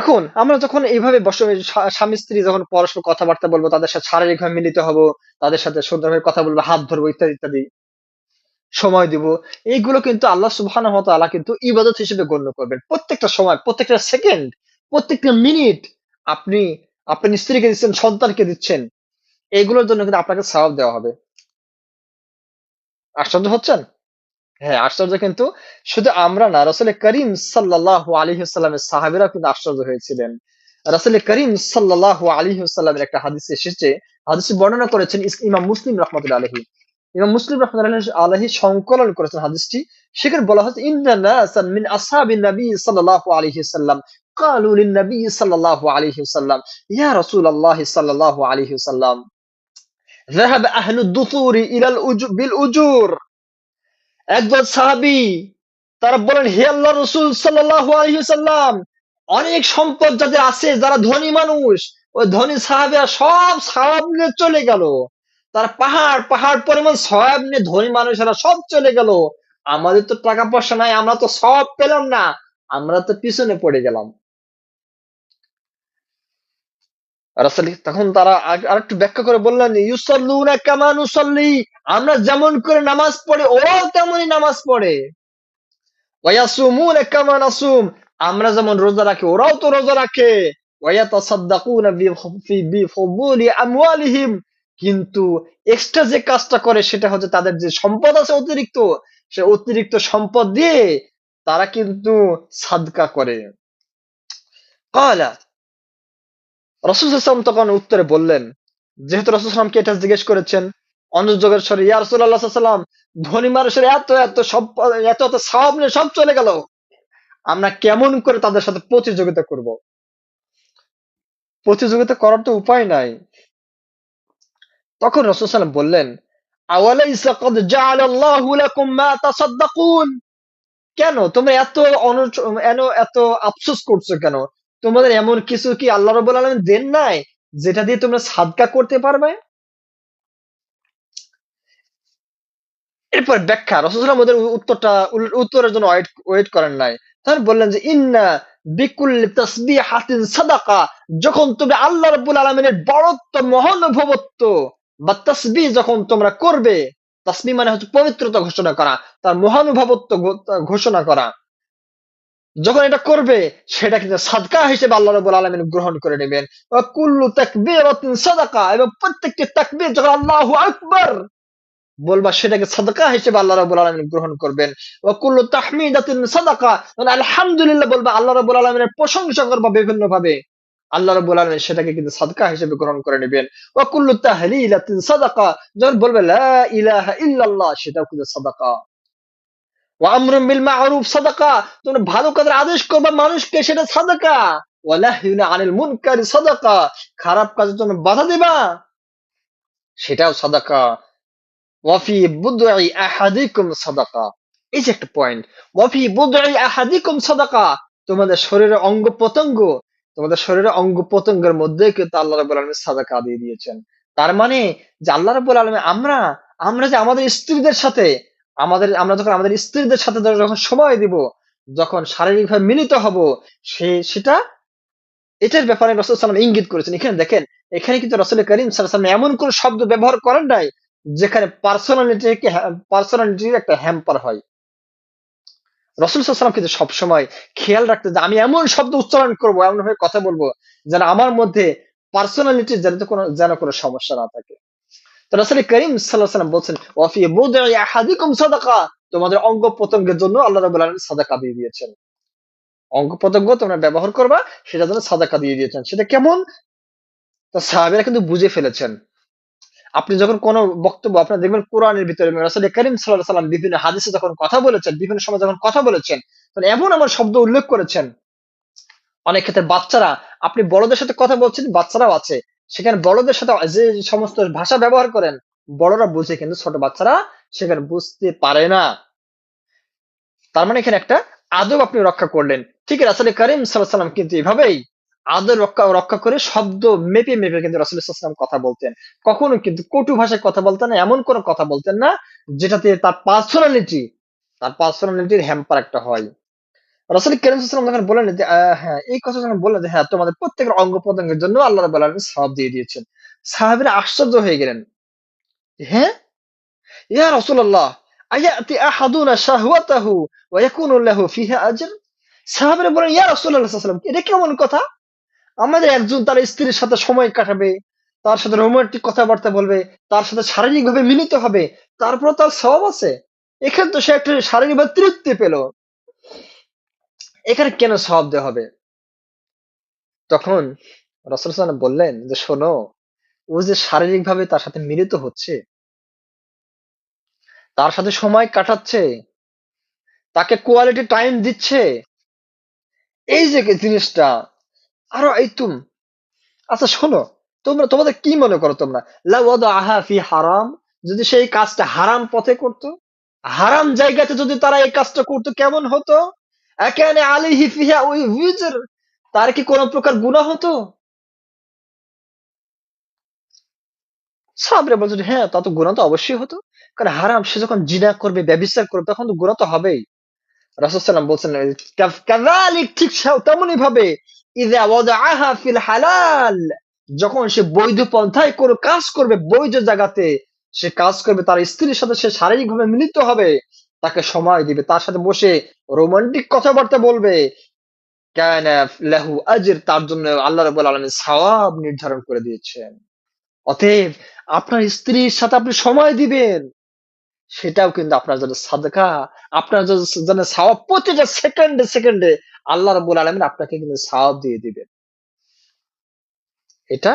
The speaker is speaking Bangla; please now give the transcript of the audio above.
এখন আমরা যখন এইভাবে স্বামী স্ত্রী যখন পরস্পর কথাবার্তা বলব, তাদের সাথে শারীরিকভাবে মিলিত হব, তাদের সাথে সুন্দরভাবে কথা বলব, হাত ধরবো, ইত্যাদি ইত্যাদি সময় দিব, এইগুলো কিন্তু আল্লাহ ওয়া তাআলা কিন্তু ইবাদত হিসেবে গণ্য করবেন। প্রত্যেকটা সময়, প্রত্যেকটা সেকেন্ড, প্রত্যেকটা মিনিট আপনি আপনার স্ত্রীকে দিচ্ছেন, সন্তানকে দিচ্ছেন, এইগুলোর জন্য কিন্তু আপনাকে সওয়াব দেওয়া হবে। আশ্চর্য হচ্ছেন? হ্যাঁ আশ্চর্য কিন্তু শুধু আমরা না রাসূল করিম সাল্লাল্লাহু আলাইহি ওয়াসাল্লামের সাহাবীরা কিন্তু আশ্চর্য হয়েছিলেন রাসূল করিম সাল্লাল্লাহু আলাইহি ওয়াসাল্লামের একটা হাদিসে এসেছে হাদিসে বর্ণনা করেছেন ইস- ইমাম মুসলিম রাহমাতুল্লাহ আলাইহি ইমাম মুসলিম রাহমাতুল্লাহ আলাইহি সংকলন করেছেন হাদিসটি সেখানে বলা হচ্ছে ইন্না নাসান মিন আসহাবিন নবী সাল্লাল্লাহু আলাইহি ওয়াসাল্লাম قالوا للنبي صلى الله عليه وسلم يا رسول الله صلى الله عليه وسلم ذهب أهل الدثور إلى الأجور بالأجور একজন সাহাবী, তারা বলেন, হে আল্লাহ রসুল সাল্লাম অনেক সম্পদ যাদের আছে, যারা ধনী মানুষ, ওই ধনী সাহাবিরা সব নিয়ে চলে গেল। তারা পাহাড় পাহাড় পরিমাণ সওয়াব নিয়ে ধনী মানুষেরা সব চলে গেল। আমাদের তো টাকা পয়সা নাই, আমরা তো সব পেলাম না, আমরা তো পিছনে পড়ে গেলাম। রাসূল তখন তারা আর- আরেকটু ব্যাখ্যা করে বললেন, ইউসাল্লুনা কামা নুসাল্লি আমরা যেমন করে নামাজ পড়ি, ওরাও তেমনই নামাজ পড়ে। ওয়ায়াসুমুনা কামা নাসুম আমরা যেমন রোজা রাখি, ওরাও তো রোজা রাখে। ওয়ায়াতাসাদ্দাকুনা বি বিফুদুলি আমওয়ালিহিম কিন্তু এক্সট্রা যে কাজটা করে সেটা হচ্ছে তাদের যে সম্পদ আছে অতিরিক্ত, সে অতিরিক্ত সম্পদ দিয়ে তারা কিন্তু সাদকা করে। ক্বালা রাসূল ওয়াসাল্লাম তখন উত্তরে বললেন, যেহেতু রাসূল সাল্লাল্লাহু এটা জিজ্ঞেস করেছেন অনুযোগের স্বরে, ইয়া সাল্লাল্লাহু আলাইহি ধনী মানুষের এত এত সব, এত এত নিয়ে সব চলে গেল। আমরা কেমন করে তাদের সাথে প্রতিযোগিতা করব? প্রতিযোগিতা করার তো উপায় নাই। তখন রসুল ওয়াসাল্লাম বললেন কেন? তোমরা এত এত আফসোস করছ কেন? তোমাদের এমন কিছু কি আল্লাহ রাব্বুল আলামিন দেন নাই, যেটা দিয়ে তোমরা সাদকা করতে পারবে? এরপর ব্যাখ্যা রসুলাম ওদের উত্তরটা উত্তরের জন্য ওয়েট করেন নাই। তখন বললেন যে, ইন্না বিকুল্লি তাসবিহাতিন সাদাকা যখন তুমি আল্লাহ রাব্বুল আলামিনের বড়ত্ব মহানুভবত্ব বা তাসবিহ যখন তোমরা করবে তাসবিহ মানে হচ্ছে পবিত্রতা ঘোষণা করা, তার মহানুভবত্ব ঘোষণা করা। যখন এটা করবে, সেটা কিন্তু সাদকা হিসেবে আল্লাহ রাব্বুল আলামিন গ্রহণ করে নেবেন। কুল্লু তাকবীরাতিন সাদাকা, এবং প্রত্যেকটি তাকবীর যখন আল্লাহু আকবার বলবা, সেটাকে সাদাকা হিসেবে আল্লাহ রাব্বুল আলামিন গ্রহণ করবেন। ওয়া কুল্লু তাহমিদাতিন সাদাকা মানে আলহামদুলিল্লাহ বলবা, আল্লাহ রাব্বুল আলামিনের প্রশংসা করবা বিভিন্ন ভাবে আল্লাহ রাব্বুল আলামিন সেটাকে কিন্তু সাদকা হিসেবে গ্রহণ করে নেবেন। ওয়া কুল্লু তাহলিলাতিন সাদাকা, যখন বলবে, লা ইলাহা ইল্লাল্লাহ সেটাও কিন্তু সাদাকা। ভালো কাজের আদেশ করবা মানুষকে, সেটা সাদাকা। আনিল সাদাকা। খারাপ কাজের জন্য বাধা দিবা। সেটাও সাদাকা। ওয়াফি আহাদিকুম সাদাকা। এই যে একটা পয়েন্ট ওয়াফি আহাদিকুম সাদাকা। তোমাদের শরীরের অঙ্গ প্রত্যঙ্গ, তোমাদের শরীরের অঙ্গ প্রত্যঙ্গের মধ্যে কিন্তু আল্লাহ রাব্বুল আলামিন সাদাকা দিয়ে দিয়েছেন। তার মানে যে আল্লাহ রাব্বুল আলামিন আমরা আমরা যে আমাদের স্ত্রীদের সাথে আমাদের, আমরা যখন আমাদের স্ত্রীদের সাথে যখন সময় দিব, যখন শারীরিকভাবে মিলিত হব, সে, সেটা, এটার ব্যাপারে রসুল সাল্লাম ইঙ্গিত করেছেন। এখানে দেখেন, এখানে কিন্তু রসুল করিম সাল্লাম এমন কোন শব্দ ব্যবহার করেন নাই, যেখানে পার্সোনালিটিকে পার্সোনালিটির একটা হ্যাম্পার হয়। রসুল সাল্লাম কিন্তু সবসময় খেয়াল রাখতে যে আমি এমন শব্দ উচ্চারণ করব এমন ভাবে কথা বলব যেন আমার মধ্যে পার্সোনালিটির যেন কোনো যেন কোনো সমস্যা না থাকে। রসুল করিম সাল্লাহ বলছেন, ওয়াফি বুদ'i আহাদিকুম সাদাকা তোমাদের অঙ্গ প্রত্যঙ্গের জন্য আল্লাহ সাদাকা দিয়ে দিয়েছেন। অঙ্গ প্রত্যঙ্গ তোমরা ব্যবহার করবা জন্য সাদাকা দিয়ে দিয়েছেন। সেটা কেমন? তো কিন্তু বুঝে ফেলেছেন। আপনি যখন কোনো বক্তব্য আপনার দেখবেন কোরআনের ভিতরে রাসূল করিম আলাইহি সাল্লাম বিভিন্ন হাদিসে যখন কথা বলেছেন, বিভিন্ন সময় যখন কথা বলেছেন, তখন এমন এমন শব্দ উল্লেখ করেছেন। অনেক ক্ষেত্রে বাচ্চারা, আপনি বড়দের সাথে কথা বলছেন, বাচ্চারাও আছে। সেখানে বড়দের সাথে যে সমস্ত ভাষা ব্যবহার করেন, বড়রা বুঝে কিন্তু ছোট বাচ্চারা সেখানে বুঝতে পারে না। তার মানে এখানে একটা আদব আপনি রক্ষা করলেন। ঠিক রাসূল করিম সাল্লাম কিন্তু এভাবেই আদর রক্ষা রক্ষা করে শব্দ মেপে মেপে কিন্তু রাসূল সাল্লাল্লাহু কথা বলতেন। কখনো কিন্তু কটু ভাষায় কথা বলতেন না, এমন কোনো কথা বলতেন না যেটাতে তার পার্সোনালিটি, তার পার্সোনালিটির হ্যাম্পার একটা হয়। রাসূল কারীম যখন বললেন যে হ্যাঁ, এই কথা যখন বললেন যে হ্যাঁ, তোমাদের প্রত্যেকের অঙ্গ-প্রত্যঙ্গের জন্য আল্লাহ আলামিন সওয়াব দিয়ে দিয়েছেন। সাহাবীরা আশ্চর্য হয়ে গেলেন। হ্যাঁ? ইয়া রাসূলাল্লাহ আয়াতি আহাদুনা শাহওয়াতাহু ওয়া ইয়াকুনু লাহু ফিহা আজর? সাহাবীরা বললেন, ইয়া রাসূলুল্লাহ সাল্লাল্লাহু আলাইহি এটা কেমন কথা? আমাদের একজন তার স্ত্রীর সাথে সময় কাটাবে, তার সাথে রোমান্টিক কথাবার্তা বলবে, তার সাথে শারীরিকভাবে মিলিত হবে। তারপরেও তার সওয়াব আছে? এখানে তো সে একটা শারীরিকভাবে তৃপ্তি পেল। এখানে কেন সওয়াব দেওয়া হবে? তখন রাসূল বললেন যে, "শোনো, ও যে শারীরিকভাবে তার সাথে মিলিত হচ্ছে তার সাথে সময় কাটাচ্ছে, তাকে কোয়ালিটি টাইম দিচ্ছে। এই যে জিনিসটা আরও এই তুম আচ্ছা শোনো, তোমরা তোমাদের কি মনে করো তোমরা? ওয়াদাআহা ফি হারাম যদি সেই কাজটা হারাম পথে করত? হারাম জায়গাতে যদি তারা এই কাজটা করতো কেমন হতো? আকানা আলাইহি ফিহা ওই উইজর তার কি কোন প্রকার গুনাহ হতো? সাহাবীরা বলছে যে, হ্যাঁ, তা তো গুনাহ তো অবশ্যই হতো। কারণ হারাম সে যখন জিনা করবে, ব্যভিচার করবে তখন তো গুনাহ তো হবেই। সাল্লাল্লাহু বলছেন কায কাযালিক ঠিক সাও তেমনি ভাবে ফিল হালাল যখন সে বৈধ পন্থায় কোন কাজ করবে, বৈধ জায়গাতে সে কাজ করবে, তার স্ত্রীর সাথে সে শারীরিকভাবে মিলিত হবে, তাকে সময় দিবে, তার সাথে বসে রোমান্টিক কথাবার্তা বলবে। লাহু আজর তার জন্য আল্লাহ রাব্বুল আলামিন সওয়াব নির্ধারণ করে দিয়েছেন। অতএব আপনার স্ত্রীর সাথে আপনি সময় দিবেন। সেটাও কিন্তু আপনার জন্য সাদকা, আপনার জন্য সওয়াব প্রতিটা সেকেন্ডে, সেকেন্ডে আল্লাহ রাব্বুল আলামিন আপনাকে কিন্তু সওয়াব দিয়ে দিবেন। এটা